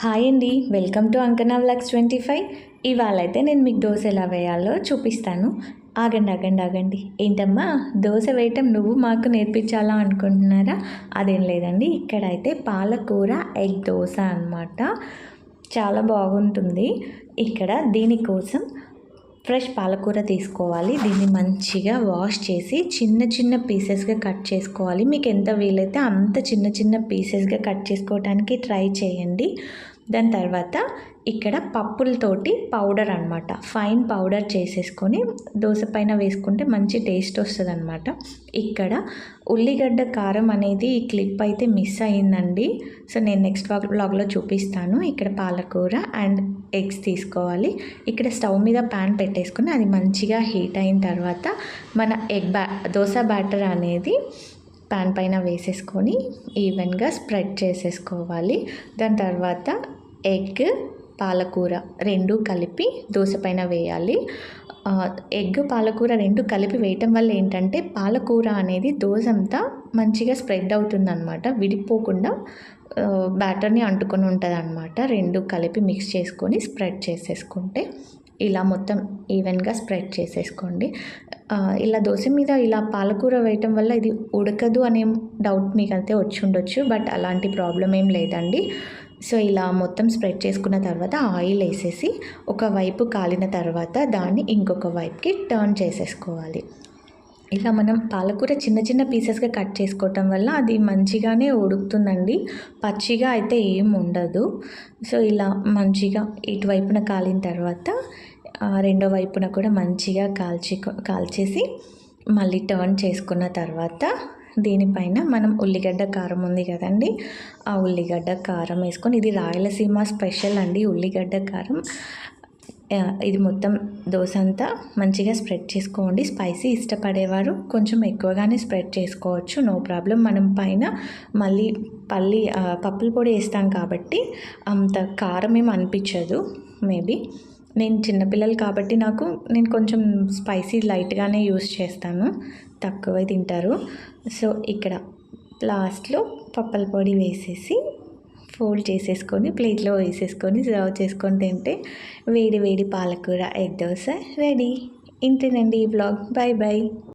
Hi అండి welcome to Ankana vlogs twenty five. ఇవాళ అయితే నేను మీకు దోశ ఎలా వేయాలో చూపిస్తాను. ఆగండి ఆగండి ఆగండి. ఏంటమ్మా దోశ వేయటం నువ్వు మాకు నేర్పించాలా అనుకుంటున్నారా? అదేం లేదండి ఇక్కడైతే పాలకూర ఎగ్ దోశ అనమాట చాలా బాగుంటుంది. ఇక్కడ దీనికోసం ఫ్రెష్ పాలకూర తీసుకోవాలి. దీన్ని మంచిగా వాష్ చేసి చిన్న చిన్న పీసెస్గా కట్ చేసుకోవాలి. మీకు ఎంత వీలైతే అంత చిన్న చిన్న పీసెస్గా కట్ చేసుకోవడానికి ట్రై చేయండి. దాని తర్వాత ఇక్కడ పప్పులతోటి పౌడర్ అనమాట ఫైన్ పౌడర్ చేసేసుకొని దోశ పైన వేసుకుంటే మంచి టేస్ట్ వస్తుంది అనమాట ఇక్కడ ఉల్లిగడ్డ కారం అనేది ఈ క్లిప్ అయితే మిస్ అయిందండి సో నేను నెక్స్ట్ బ్లాగ్లో చూపిస్తాను. ఇక్కడ పాలకూర అండ్ ఎగ్స్ తీసుకోవాలి. ఇక్కడ స్టవ్ మీద ప్యాన్ పెట్టేసుకుని అది మంచిగా హీట్ అయిన తర్వాత మన ఎగ్ బ్యా దోశ బ్యాటర్ అనేది ప్యాన్ పైన వేసేసుకొని ఈవెన్గా స్ప్రెడ్ చేసేసుకోవాలి. దాని తర్వాత ఎగ్ పాలకూర రెండు కలిపి దోశ పైన వేయాలి. ఎగ్ పాలకూర రెండు కలిపి వేయటం వల్ల ఏంటంటే పాలకూర అనేది దోశ అంతా మంచిగా స్ప్రెడ్ అవుతుంది అనమాట విడిపోకుండా బ్యాటర్ని అంటుకొని ఉంటుంది అనమాట రెండు కలిపి మిక్స్ చేసుకొని స్ప్రెడ్ చేసేసుకుంటే. ఇలా మొత్తం ఈవెన్గా స్ప్రెడ్ చేసేసుకోండి. ఇలా దోశ మీద ఇలా పాలకూర వేయటం వల్ల ఇది ఉడకదు అనే డౌట్ మీకు అయితే వచ్చి ఉండొచ్చు బట్ అలాంటి ప్రాబ్లం ఏం లేదండి. సో ఇలా మొత్తం స్ప్రెడ్ చేసుకున్న తర్వాత ఆయిల్ వేసేసి ఒక వైపు కాలిన తర్వాత దాన్ని ఇంకొక వైపుకి టర్న్ చేసేసుకోవాలి. ఇలా మనం పాలకూర చిన్న చిన్న పీసెస్గా కట్ చేసుకోవటం వల్ల అది మంచిగానే ఉడుకుతుందండి. పచ్చిగా అయితే ఏం ఉండదు. సో ఇలా మంచిగా ఇటువైపున కాలిన తర్వాత రెండో వైపున కూడా మంచిగా కాల్చి కాల్చేసి మళ్ళీ టర్న్ చేసుకున్న తర్వాత దీనిపైన మనం ఉల్లిగడ్డ కారం ఉంది కదండి ఆ ఉల్లిగడ్డ కారం వేసుకొని ఇది రాయలసీమ స్పెషల్ అండి ఉల్లిగడ్డ కారం. ఇది మొత్తం దోశ అంతా మంచిగా స్ప్రెడ్ చేసుకోండి. స్పైసీ ఇష్టపడేవారు కొంచెం ఎక్కువగానే స్ప్రెడ్ చేసుకోవచ్చు. No problem. మనం పైన మళ్ళీ పల్లి పప్పుల పొడి వేస్తాం కాబట్టి అంత కారం ఏం అనిపించదు మేబీ. నేను చిన్నపిల్లలు కాబట్టి నాకు నేను కొంచెం స్పైసీ లైట్గానే యూస్ చేస్తాను. తక్కువ తింటారు. సో ఇక్కడ లాస్ట్లో పప్పల పొడి వేసేసి ఫోల్డ్ చేసేసుకొని ప్లేట్లో వేసేసుకొని సర్వ్ చేసుకొని తింటే వేడి వేడి పాలకూర ఎగ్ దోశ రెడీ. ఇంతేనండి ఈ బ్లాగ్. Bye bye